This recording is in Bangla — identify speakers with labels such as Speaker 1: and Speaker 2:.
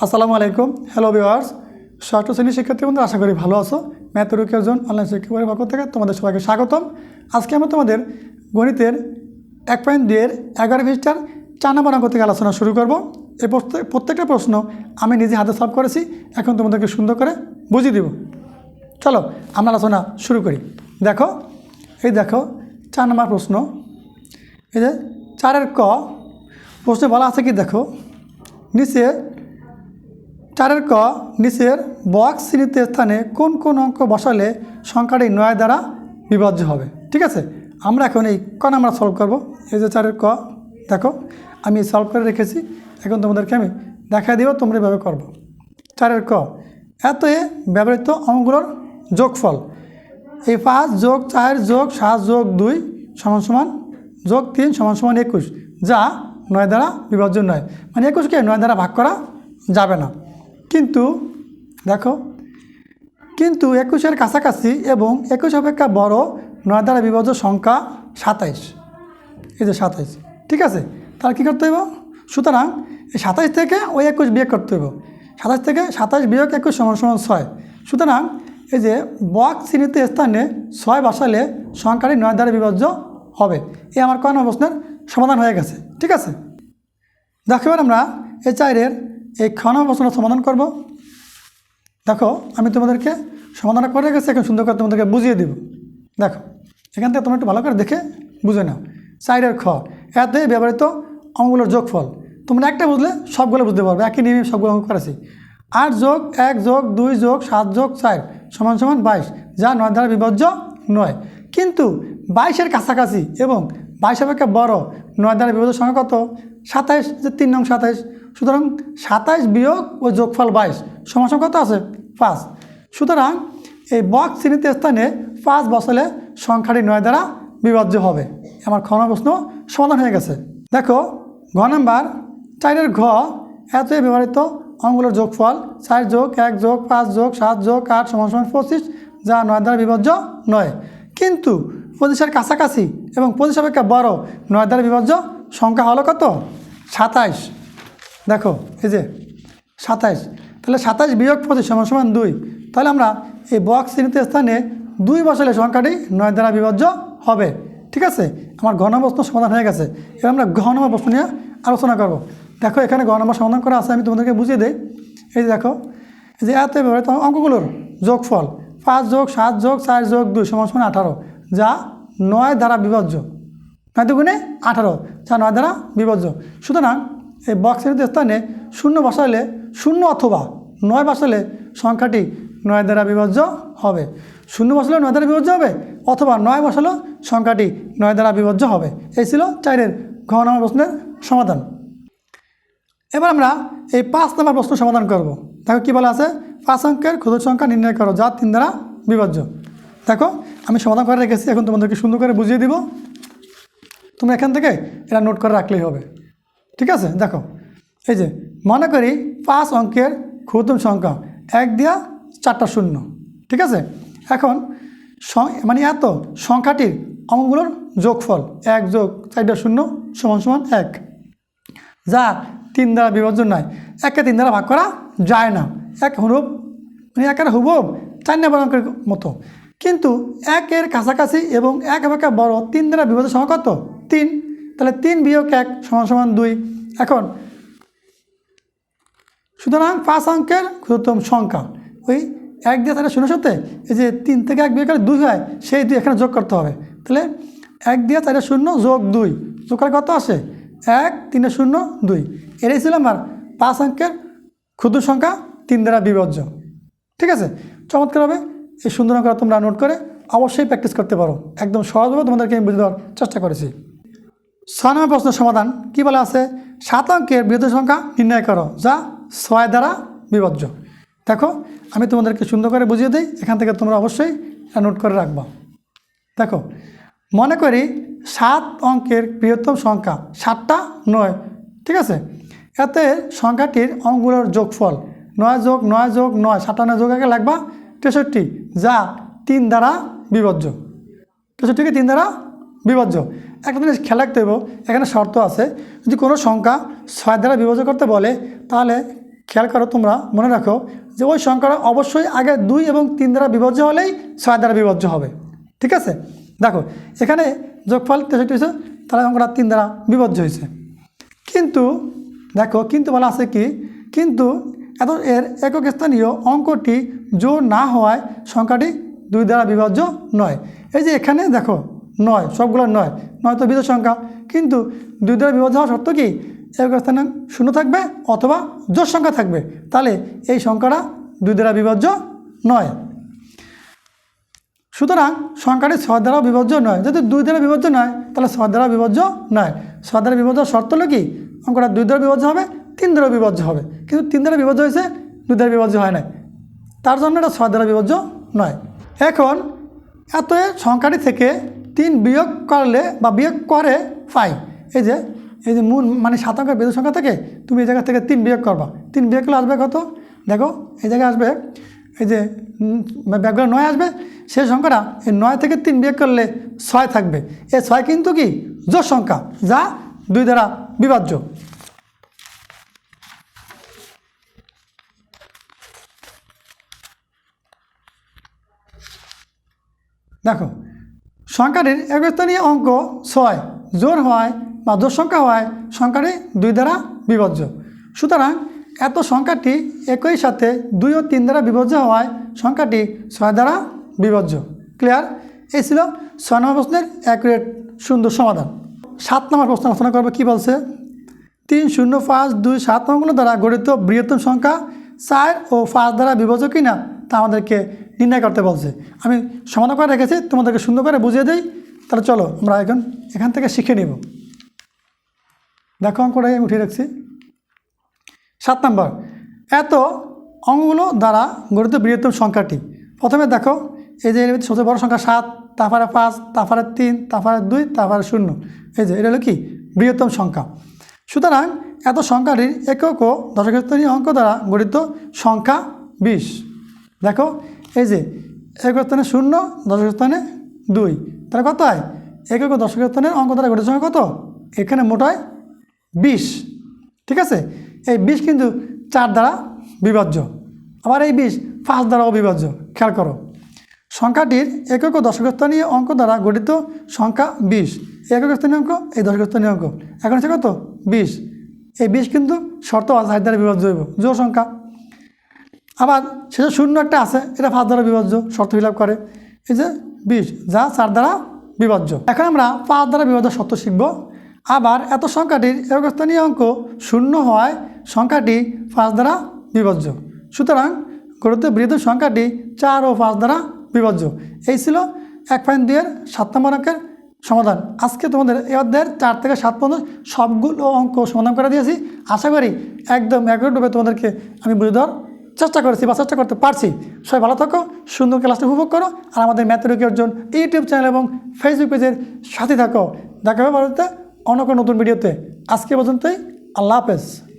Speaker 1: আসসালামু আলাইকুম। হ্যালো ভিওয়ার্স ষষ্ঠ শ্রেণির শিক্ষার্থী বন্ধু আশা করি ভালো আছো। ম্যাথ রুকের জন অনলাইন শিক্ষা পরিবার পক্ষ থেকে তোমাদের সবাইকে স্বাগতম। আজকে আমরা তোমাদের গণিতের এক পয়েন্ট দুইয়ের এগারো পৃষ্ঠার চার নম্বর অঙ্ক থেকে আলোচনা শুরু করব। এই প্রত্যেক- প্রত্যেকটা প্রশ্ন আমি নিজে হাতে সলভ করেছি। এখন তোমাদেরকে সুন্দর করে বুঝিয়ে দিব। চলো, আমরা আলোচনা শুরু করি। দেখো, এই দেখো, চার নম্বর প্রশ্ন। এই যে, চারের ক, প্রশ্নে বলা আছে কি দেখো, নিচে চারের ক নিচের বক্স শ্রেণীতে স্থানে কোন কোন অঙ্ক বসালে সংখ্যাটি নয় দ্বারা বিভাজ্য হবে। ঠিক আছে? আমরা এখন এই ক আমরা সলভ করব। এই যে চারের ক, দেখো, আমি সলভ করে রেখেছি। এখন তোমাদেরকে আমি দেখাই দিব তোমরা এভাবে করব। চারের ক, এত এ ব্যবহৃত অঙ্কগুলোর যোগফল। এই পাঁচ যোগ চার যোগ সাত যোগ দুই সমান সমান যোগ তিন সমান সমান একুশ, যা নয় দ্বারা বিভাজ্য নয়। মানে একুশকে নয় দ্বারা ভাগ করা যাবে না। কিন্তু, দেখো, কিন্তু একুশের কাছাকাছি এবং একুশ অপেক্ষা বড় নয় দ্বারা বিভাজ্য সংখ্যা সাতাইশ। এই যে সাতাইশ, ঠিক আছে? তাহলে কী করতে হইব? সুতরাং এই সাতাইশ থেকে ওই একুশ বিয়োগ করতে হইব। সাতাইশ থেকে সাতাইশ বিয়োগ একুশ সমান সমান ছয়। সুতরাং এই যে বক শ্রেণীতে স্থানে ছয় বসালে সংখ্যাটি নয় দ্বারা বিভাজ্য হবে। এই আমার কয় প্রশ্নের সমাধান হয়ে গেছে, ঠিক আছে? দেখো আমরা এই চাইরের এই খ নম্বর প্রশ্নের সমাধান করব। দেখো, আমি তোমাদেরকে সমাধান করে গেছি এখন সুন্দর করে তোমাদেরকে বুঝিয়ে দিব। দেখো, এখান থেকে তোমরা একটু ভালো করে দেখে বুঝে নাও। সাইডের খ, এতে ব্যবহৃত অঙ্কগুলোর যোগফল। তোমরা একটা বুঝলে সবগুলো বুঝতে পারবে, একই নিয়মে সবগুলো অঙ্ক করেছি। আট যোগ এক যোগ দুই যোগ সাত যোগ চার সমান সমান বাইশ, যা নয় দ্বারা বিভাজ্য নয়। কিন্তু বাইশের কাছাকাছি এবং বাইশ অপেক্ষা বড়, নয় দ্বারা বিভাজ্য সংখ্যা কত? সাতাইশ, যে তিন নং সাতাইশ। সুতরাং সাতাইশ বিয়োগ ও যোগফল বাইশ, সমান সংখ্যা কত আছে? পাঁচ। সুতরাং এই বক শ্রেণীতে স্থানে পাঁচ বছরে সংখ্যাটি নয় দ্বারা বিভাজ্য হবে। আমার খ প্রশ্ন সমাধান হয়ে গেছে। দেখো, ঘ নাম্বার চারের ঘ এত ব্যবহৃত অঙ্কগুলোর যোগফল, চার যোগ এক যোগ পাঁচ যোগ সাত যোগ আট সমান সমান পঁচিশ, যা নয় দ্বারা বিভাজ্য নয়। কিন্তু পঁচিশের কাছাকাছি এবং পঁচিশ অপেক্ষা বড় নয় দ্বারা বিভাজ্য সংখ্যা হলো কত? সাতাইশ। দেখো, এই যে সাতাইশ, তাহলে সাতাইশ বিয়োগ পঁচিশ সমান সমান দুই। তাহলে আমরা এই বক্স শ্রেণীতে স্থানে দুই বসালে সংখ্যাটি নয় দ্বারা বিভাজ্য হবে। ঠিক আছে? আমার প্রশ্ন সমাধান হয়ে গেছে। এবার আমরা ঘন প্রশ্ন নিয়ে আলোচনা করব। দেখো, এখানে নম্বর সমাধান করা আছে, আমি তোমাদেরকে বুঝিয়ে দিই। এই যে দেখো, এই যে এত ব্যবহৃত অঙ্কগুলোর যোগফল পাঁচ যোগ সাত যোগ চার যোগ দুই সমান সমান আঠারো, যা নয় দ্বারা বিভাজ্য নয় দুগুণে আঠারো, যা নয় দ্বারা বিভাজ্য সুতরাং এই বক্সের স্থানে শূন্য বসালে শূন্য অথবা নয় বসালে সংখ্যাটি নয় দ্বারা বিভাজ্য হবে। শূন্য বসালে নয় দ্বারা বিভাজ্য হবে অথবা নয় বসালেও সংখ্যাটি নয় দ্বারা বিভাজ্য হবে। এই ছিল চারের ঘ নম্বর প্রশ্নের সমাধান। এবার আমরা এই পাঁচ নম্বর প্রশ্ন সমাধান করব। দেখো কী বলা আছে? পাঁচ অঙ্কের ক্ষুদ্র সংখ্যা নির্ণয় করো যা তিন দ্বারা বিভাজ্য। দেখো, আমি সমাধান করে রেখেছি, এখন তোমাদেরকে সুন্দর করে বুঝিয়ে দিব। তুমি এখান থেকে এটা নোট করে রাখলেই হবে। ঠিক আছে? দেখো, এই যে, মনে করি পাঁচ অঙ্কের ক্ষুদ্র সংখ্যা, এক দিয়া চারটা শূন্য, ঠিক আছে? এখন মানে এত সংখ্যাটির অঙ্কগুলোর যোগফল, এক যোগ চারটা শূন্য সমান সমান এক। যা তিন দ্বারা বিভাজ্য নয়, একে তিন দ্বারা ভাগ করা যায় না। এক হুরুপ মানে একের হুবুব চার নম্বর অঙ্কের মতো। কিন্তু একের কাছাকাছি এবং এক অপেক্ষা বড় তিন দ্বারা বিভাজ্য সংখ্যা কত? তিন। তাহলে তিন বিয়োগ এক সমান সমান দুই। এখন, সুতরাং পাঁচ অঙ্কের ক্ষুদ্রতম সংখ্যা, ওই এক দিয়ে তাহলে শূন্য সাথে এই যে তিন থেকে এক বিয়োগ করে দুই হয়, সেই দুই এখানে যোগ করতে হবে। তাহলে এক দিয়ে চারে শূন্য যোগ দুই, যোগ করে কত আসে? এক, তিনে শূন্য দুই। এটাই ছিল আমার পাঁচ অঙ্কের ক্ষুদ্র সংখ্যা তিন দ্বারা বিভাজ্য ঠিক আছে? চমৎকারভাবে এই সুন্দর অঙ্কটা তোমরা নোট করে অবশ্যই প্র্যাকটিস করতে পারো। একদম সহজভাবে তোমাদেরকে আমি বুঝে দেওয়ার চেষ্টা করেছি। ছয় নম্বর প্রশ্নের সমাধান কী বলা আছে? সাত অঙ্কের বৃহৎ সংখ্যা নির্ণয় করো, যা ছয় দ্বারা বিভাজ্য। দেখো, আমি তোমাদেরকে সুন্দর করে বুঝিয়ে দিই, এখান থেকে তোমরা অবশ্যই নোট করে রাখবা। দেখো, মনে করি সাত অঙ্কের বৃহত্তম সংখ্যা সাতটা নয়, ঠিক আছে? এতে সংখ্যাটির অঙ্কগুলোর যোগফল নয় যোগ নয় যোগ নয় সাতান্ন যোগ আগে লাগবা তেষট্টি, যা তিন দ্বারা বিভাজ্য। তেষট্টিকে তিন দ্বারা বিভাজ্য। একটা জিনিস খেয়াল রাখতে হবে এখানে শর্ত আছে, যদি কোনো সংখ্যা ছয় দ্বারা বিভাজ্য করতে বলে, তাহলে খেয়াল করো তোমরা, মনে রাখো যে ওই সংখ্যাটা অবশ্যই আগে দুই এবং তিন দ্বারা বিভাজ্য হলেই ছয় দ্বারা বিভাজ্য হবে। ঠিক আছে? দেখো, এখানে যোগফল তেষট্টি হয়েছে তাহলে অঙ্কটা তিন দ্বারা বিভাজ্য হয়েছে কিন্তু, দেখো, কিন্তু বলা আছে কি, কিন্তু এত, এর একক স্থানীয় অঙ্কটি জোর না হওয়ায় সংখ্যাটি দুই দ্বারা বিভাজ্য নয়। এই যে এখানে দেখো নয়, সবগুলো নয়। নয় তো বিজয় সংখ্যা। কিন্তু দুই দ্বারা বিভাজ্য হওয়া সত্ত্বেও কি একক স্থানে শূন্য থাকবে অথবা জোর সংখ্যা থাকবে? তাহলে এই সংখ্যাটা দুই দ্বারা বিভাজ্য নয়। সুতরাং সংখ্যাটি ছয় দ্বারা বিভাজ্য নয়। যদি দুই দ্বারা বিভাজ্য নয়, তাহলে ছয় দ্বারা বিভাজ্য নয়। ছয় দ্বারা বিভাজ্য শর্ত হলো কি? অঙ্কটা দুই দ্বারা বিভাজ্য হবে, তিন দ্বারা বিভাজ্য হবে। কিন্তু তিন দ্বারা বিভাজ্য হয়েছে, দুই দ্বারা বিভাজ্য হয় না তার জন্য এটা ছয় দ্বারা বিভাজ্য নয়। এখন এত সংখ্যাটি থেকে তিন বিয়োগ করলে বা বিয়োগ করে ফাই। এই যে এই যে মূল মানে সাত অঙ্কের বেদ সংখ্যা থেকে তুমি এই জায়গা থেকে তিন বিয়োগ করবা। তিন বিয়োগ করলে আসবে কত? দেখো, এই জায়গায় আসবে, এই যে ব্যাকগ্রাউন্ড নয় আসবে, সেই সংখ্যাটা এই নয় থেকে তিন বিয়োগ করলে ছয় থাকবে। এই ছয় কিন্তু কি? জোর সংখ্যা, যা দুই দ্বারা বিভাজ্য। দেখো সংখ্যাটির একস্থানীয় অঙ্ক ছয়। জোর হয় বা জোর সংখ্যা হয় সংখ্যাটি দুই দ্বারা বিভাজ্য। সুতরাং এত সংখ্যাটি একই সাথে দুই ও তিন দ্বারা বিভাজ্য হওয়ায় সংখ্যাটি ছয় দ্বারা বিভাজ্য। ক্লিয়ার? এই ছিল ছয় নম্বর প্রশ্নের অ্যাকুরেট সুন্দর সমাধান। সাত নম্বর প্রশ্ন আলোচনা করব কী বলছে? তিন শূন্য পাঁচ দুই সাত নম্বরগুলো দ্বারা গঠিত বৃহত্তম সংখ্যা চার ও পাঁচ দ্বারা বিভাজ্য কিনা তা আমাদেরকে নির্ণয় করতে বলছে। আমি সমাধান করে রেখেছি, তোমাদেরকে সুন্দর করে বুঝিয়ে দিই। তাহলে চলো, আমরা এখন এখান থেকে শিখে নিব। দেখো অঙ্কটাই আমি উঠিয়ে রাখছি। সাত নম্বর, এত অঙ্কগুলো দ্বারা গঠিত বৃহত্তম সংখ্যাটি। প্রথমে দেখো, এই যে সবচেয়ে বড় সংখ্যা সাত, তারপরে পাঁচ, তারপরে তিন, তারপরে দুই, তারপরে শূন্য। এই যে, এটা হলো কি? বৃহত্তম সংখ্যা। সুতরাং এত সংখ্যাটির একক ও দশকস্থানীয় অঙ্ক দ্বারা গঠিত সংখ্যা বিশ। দেখো এই যে, এক স্থানে শূন্য দশক স্থানে দুই। তাহলে কত হয়? একক ও দশক স্থানের অঙ্ক দ্বারা গঠিত সংখ্যা কত? এখানে মোট হয় বিশ। ঠিক আছে? এই বিশ কিন্তু চার দ্বারা বিভাজ্য। আবার এই বিশ পাঁচ দ্বারা অবিভাজ্য খেয়াল করো। সংখ্যাটির একক ও দশক স্থানীয় অঙ্ক দ্বারা গঠিত সংখ্যা বিশ। একক স্থানীয় অঙ্ক, এই দশক স্থানীয় অঙ্ক। এখন হচ্ছে কত? বিশ। এই বিশ কিন্তু শর্ত আছে চার দ্বারা বিভাজ্য হইব। জোর সংখ্যা। আবার সেটা শূন্য একটা আছে, এটা পাঁচ দ্বারা বিভাজ্য, শর্ত ফিল করে। এই যে বিশ, যা চার দ্বারা বিভাজ্য। এখন আমরা পাঁচ দ্বারা বিভাজ্য শর্ত শিখব। আবার এত সংখ্যাটির একস্থানীয় অঙ্ক শূন্য হওয়ায় সংখ্যাটি পাঁচ দ্বারা বিভাজ্য। সুতরাং গঠিত বৃদ্ধ সংখ্যাটি চার ও পাঁচ দ্বারা বিভাজ্য। এই ছিল এক পয়েন্ট দুইয়ের সাত নম্বর অঙ্কের সমাধান। আজকে তোমাদের এই অধ্যায়ের চার থেকে সাত পর্যন্ত সবগুলো অঙ্ক সমাধান করে দিয়েছি। আশা করি একদম একরূপে তোমাদেরকে আমি বুঝে দেওয়ার চেষ্টা করেছি বা চেষ্টা করতে পারছি। সবাই ভালো থাকো সুন্দর ক্লাসটা উপভোগ করো, আর আমাদের ম্যাথরোগী অর্জন ইউটিউব চ্যানেল এবং ফেসবুক পেজের সাথে থাকো। দেখা হবে ভারতে অন্য কোনো নতুন ভিডিওতে। আজকে পর্যন্তই, আল্লাহ হাফেজ।